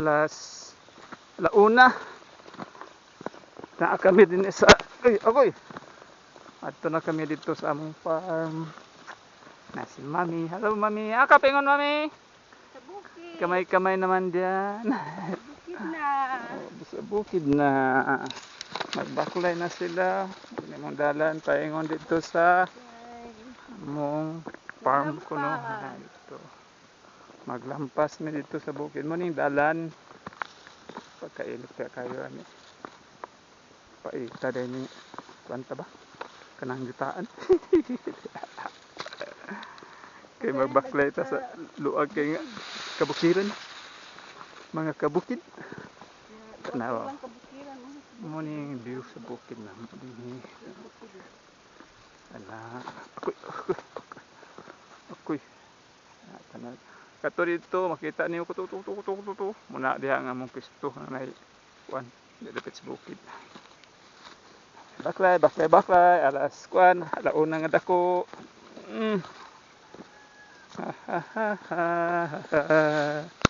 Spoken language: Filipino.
Alas launa. Na kami din sa ay agoy. Adto na kami dito sa among farm. Na si Mami. Hello Mami. Ah, kapingon Mami. Sa bukid. Kamay-kamay naman diyan. Bukid na. sa bukid na magbaklay na sila. Hindi mong dalan paingon dito sa Ay, mong farm ko no. Maglampas. Ah, Dito. Maglampas mi dito sa bukid mo ning dalan. Pagkainit ka kayo ani. Paita din ni kwanta ba? Kanang jutaan. kay magbaklay ta sa luag kay kabukiran. Mga kabukid. Oh. Mo ning view sa bukid na dinhi. Kato dito, makita niyo ko to, to, to, to, to, to. Muna diha nga mong pisto na may kuan, di dapat sa bukid. Baklay, baklay, baklay, alas kuan, alauna nga dako. Mm. Ha, ha, ha, ha, ha.